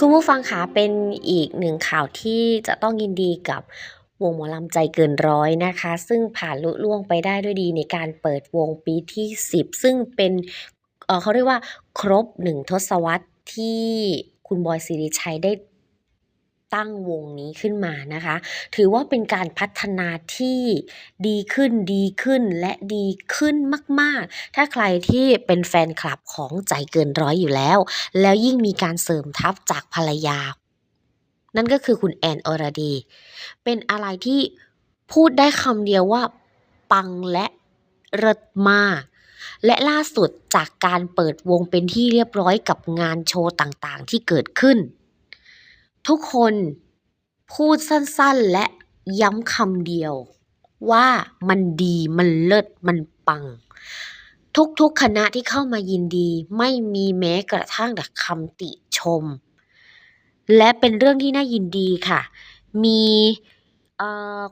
คุณผู้ฟังคะเป็นอีกหนึ่งข่าวที่จะต้องยินดีกับวงหมอลำใจเกินร้อยนะคะ ซึ่งผ่านลุล่วงไปได้ด้วยดีในการเปิดวงปีที่ 10 ซึ่งเป็นเเขาเรียกว่าครบหนึ่งทศวรรษที่คุณบอยสิริชัยได้ ตั้งวงนี้ขึ้นมานะคะ ถือว่าเป็นการพัฒนาที่ดีขึ้นดีขึ้นและดีขึ้นมาก ๆ ถ้าใครที่เป็นแฟนคลับของใจเกินร้อยอยู่แล้ว แล้วยิ่งมีการเสริมทัพจากภรรยา นั่นก็คือคุณแอนอรดี เป็นอะไรที่พูดได้คำเดียวว่าปังและเลิศมากและล่าสุดจากการเปิดวงเป็นที่เรียบร้อยกับงานโชว์ต่างๆ ที่เกิดขึ้น ทุกคนพูดสั้นๆและย้ำคำเดียว ว่ามันดีมันเลิศมันปัง ทุกๆคณะที่เข้ามายินดีไม่มีแม้กระทั่งแต่คำติชม และเป็นเรื่องที่น่ายินดีค่ะ มี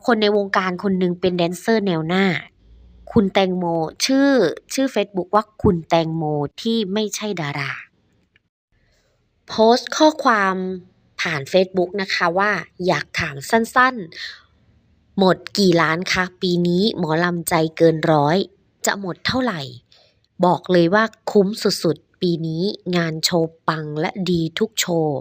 คนในวงการคนหนึ่งเป็นแดนเซอร์แนวหน้า คุณแตงโม ชื่อชื่อเฟซบุ๊กว่าคุณแตงโมที่ไม่ใช่ดารา โพสต์ข้อความ ผ่านเฟซบุ๊กนะคะว่าอยากถามสั้นๆ หมดกี่ล้านคะปีนี้หมอลำใจเกินร้อย จะหมดเท่าไหร่ บอกเลยว่าคุ้มสุดๆ ปีนี้งานโชว์ปังและดีทุกโชว์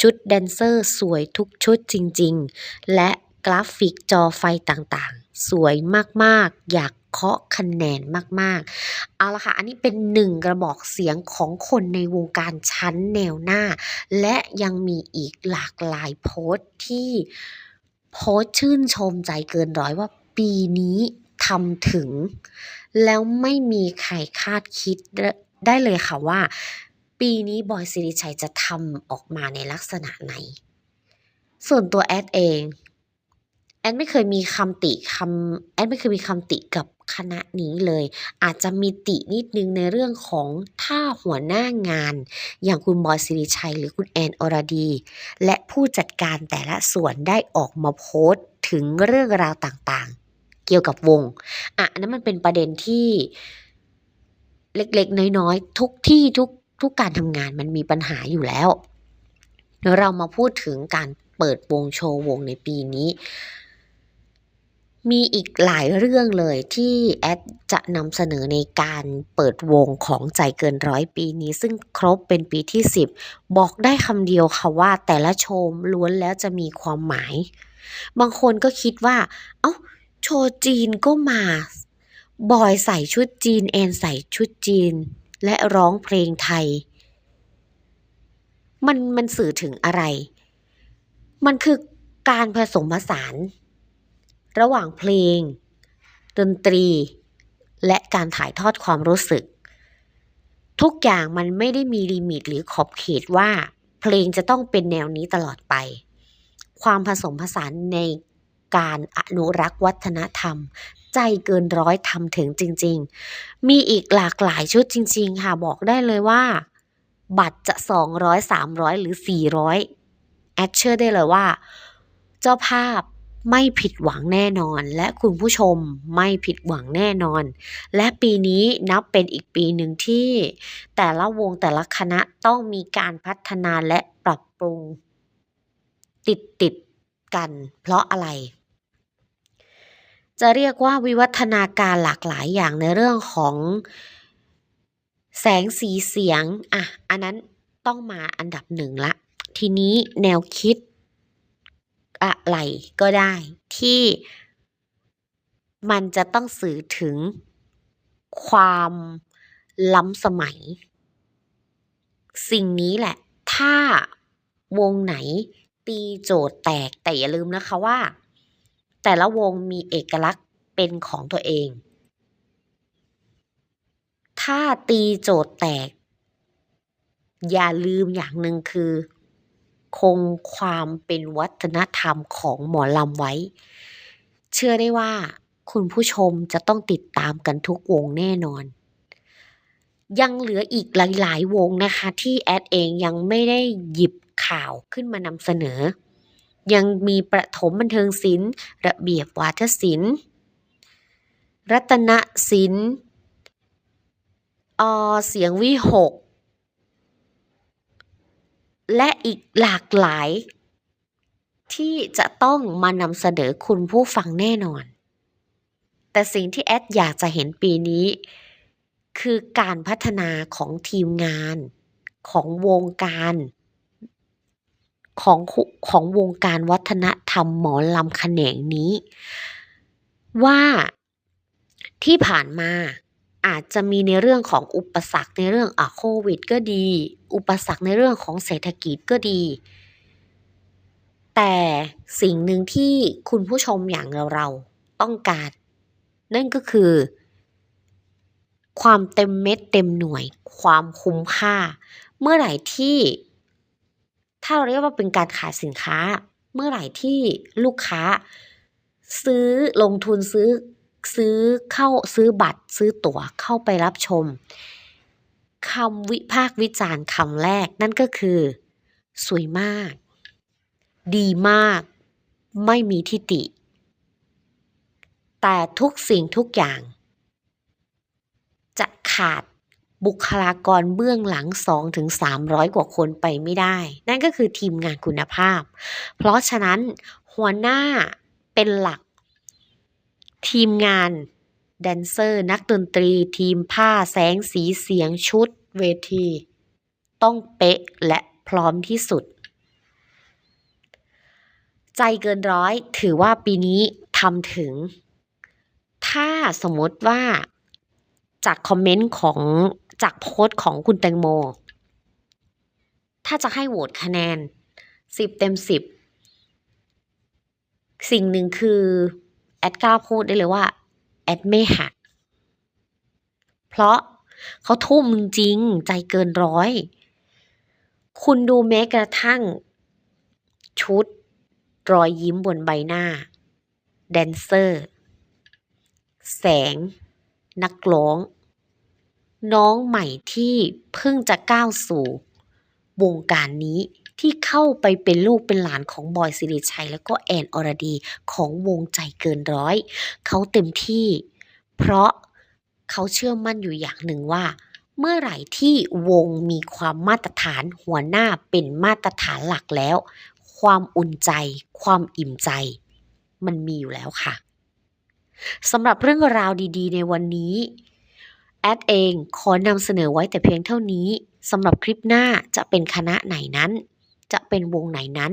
ชุดแดนเซอร์สวยทุกชุดจริงๆ และกราฟิกจอไฟต่างๆ สวยมากๆ อยากเคาะคะแนนมากๆ เอาละค่ะ อันนี้เป็นหนึ่งกระบอกเสียงของคนในวงการชั้นแนวหน้า และยังมีอีกหลากหลายโพสต์ที่โพสต์ชื่นชมใจเกินร้อยว่าปีนี้ทำถึง แล้วไม่มีใครคาดคิดได้เลยค่ะว่า ปีนี้บอยสิริชัยจะทำออกมาในลักษณะไหน ส่วนตัวแอดเอง แอดไม่เคยมีคำติคำแอดไม่เคยมีคำติกับคณะนี้เลย อาจจะมีตินิดนึงในเรื่องของถ้าหัวหน้างาน อย่างคุณบอยสิริชัย หรือคุณแอนอรดี และผู้จัดการแต่ละส่วนได้ออกมาโพสต์ถึงเรื่องราวต่างๆ เกี่ยวกับวงอะอันนั้นมันเป็นประเด็นที่เล็กๆ น้อยๆ ทุกที่ทุกทุกการทำงานมันมีปัญหาอยู่แล้วเรามาพูดถึงการเปิดวงโชว์วงในปีนี้ มีอีกหลายเรื่องเลยที่แอดจะนำเสนอในการเปิดวงของใจเกินร้อยปีนี้ ซึ่งครบเป็นปีที่ 10 บอกได้คำเดียวค่ะว่าแต่ละโชว์ล้วนแล้วจะมีความหมาย บางคนก็คิดว่า เอ้า โชว์จีนก็มา บอยใส่ชุดจีนแอนใส่ชุดจีน และร้องเพลงไทย มันมันสื่อถึงอะไร มันคือการผสมผสาน ระหว่างเพลง ดนตรี และการถ่ายทอดความรู้สึก ทุกอย่างมันไม่ได้มีลิมิตหรือขอบเขตว่า เพลงจะต้องเป็นแนวนี้ตลอดไป ความผสมผสานในการอนุรักษ์วัฒนธรรม ใจเกินร้อยทำถึงจริง ๆ มีอีกหลากหลายชุดจริง ๆ ค่ะบอกได้เลยว่า บัตรจะ 200 300 หรือ 400 แอดเชื่อได้เลยว่า เจ้าภาพ ไม่ผิดหวังแน่นอน และคุณผู้ชมไม่ผิดหวังแน่นอน และปีนี้นับเป็นอีกปีหนึ่งที่ แต่ละวงแต่ละคณะต้องมีการพัฒนาและปรับปรุง ติดติดกัน เพราะอะไร จะเรียกว่าวิวัฒนาการหลากหลายอย่างในเรื่องของแสงสีเสียง อะ อันนั้นต้องมาอันดับหนึ่งละ ทีนี้แนวคิด อะไรก็ได้ที่มันจะต้องสื่อถึงความล้ำสมัย สิ่งนี้แหละ ถ้าวงไหนตีโจทย์แตกแต่อย่าลืมนะคะว่า แต่ละวงมีเอกลักษณ์เป็นของตัวเอง ถ้าตีโจทย์แตก อย่าลืมอย่างหนึ่งคือ คงความเป็นวัฒนธรรมของหมอลำไว้ เชื่อได้ว่าคุณผู้ชมจะต้องติดตามกันทุกวงแน่นอน ยังเหลืออีกหลาย ๆ วงนะคะ ที่แอดเองยังไม่ได้หยิบข่าวขึ้นมานำเสนอ ยังมีประถมบันเทิงศิลป์ระเบียบวาทศิลป์รัตนศิลป์เอ่อเสียงวิหก และอีกหลากหลาย ที่จะต้องมานำเสนอคุณผู้ฟังแน่นอน แต่สิ่งที่แอดอยากจะเห็นปีนี้ คือการพัฒนาของทีมงาน ของวงการ ของของวงการวัฒนธรรมหมอลำแขนงนี้ ว่าที่ผ่านมา อาจจะมีในเรื่องของอุปสรรคในเรื่องอโควิด ก็ดี อุปสรรคในเรื่องของเศรษฐกิจก็ดี แต่สิ่งหนึ่งที่คุณผู้ชมอย่างเราๆต้องการ นั่นก็คือ ความเต็มเม็ดเต็มหน่วย ความคุ้มค่า เมื่อไหร่ที่ ถ้าเราเรียกว่าเป็นการขายสินค้า เมื่อไหร่ที่ลูกค้า ซื้อลงทุนซื้อ ซื้อเข้าซื้อบัตรซื้อตั๋วเข้าไปรับชมคำวิพากษ์วิจารณ์คำแรกนั่นก็คือ สวยมาก ดีมาก ไม่มีทิฏฐิแต่ทุกสิ่งทุกอย่าง จะขาดบุคลากรเบื้องหลัง 2-300กว่าคนไปไม่ได้ นั่นก็คือทีมงานคุณภาพ เพราะฉะนั้นหัวหน้าเป็นหลัก ทีมงาน แดนเซอร์ นักดนตรี ทีมผ้าแสงสีเสียงชุด เวที ต้องเป๊ะและพร้อมที่สุด ใจเกินร้อยถือว่าปีนี้ทำถึง ถ้าสมมติว่าจากคอมเมนต์ของจากโพสต์ของคุณแตงโม ถ้าจะให้โหวตคะแนน 10 เต็ม 10 สิ่งหนึ่งคือ แอดกล้าพูดได้เลยว่าแอดไม่หัก เพราะเขาทุ่มจริงใจเกินร้อย คุณดูแม้กระทั่ง ชุด รอยยิ้มบนใบหน้า แดนเซอร์ แสง นักร้อง น้องใหม่ที่เพิ่งจะก้าวสู่วงการนี้ ที่เข้าไปเป็นลูกเป็นหลานของบอยสิริชัย แล้วก็แอนอรดีของวงใจเกินร้อย เขาเต็มที่ เพราะเขาเชื่อมั่นอยู่อย่างหนึ่งว่า เมื่อไหร่ที่วงมีความมาตรฐานหัวหน้าเป็นมาตรฐานหลักแล้ว ความอุ่นใจ ความอิ่มใจ มันมีอยู่แล้วค่ะสำหรับเรื่องราวดีๆ ในวันนี้แอดเองขอนำเสนอไว้แต่เพียงเท่านี้สำหรับคลิปหน้าจะเป็นคณะไหนนั้น จะเป็นวงไหนนั้น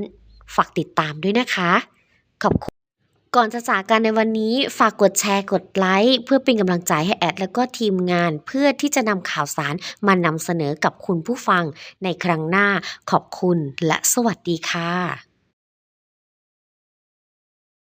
ฝากติดตามด้วยนะคะ ขอบคุณก่อนจะจากกันในวันนี้ฝากกดแชร์กดไลค์เพื่อเป็นกำลังใจให้แอด แล้วก็ทีมงานเพื่อที่จะนำข่าวสารมานำเสนอกับคุณผู้ฟังในครั้งหน้าขอบคุณและสวัสดีค่ะ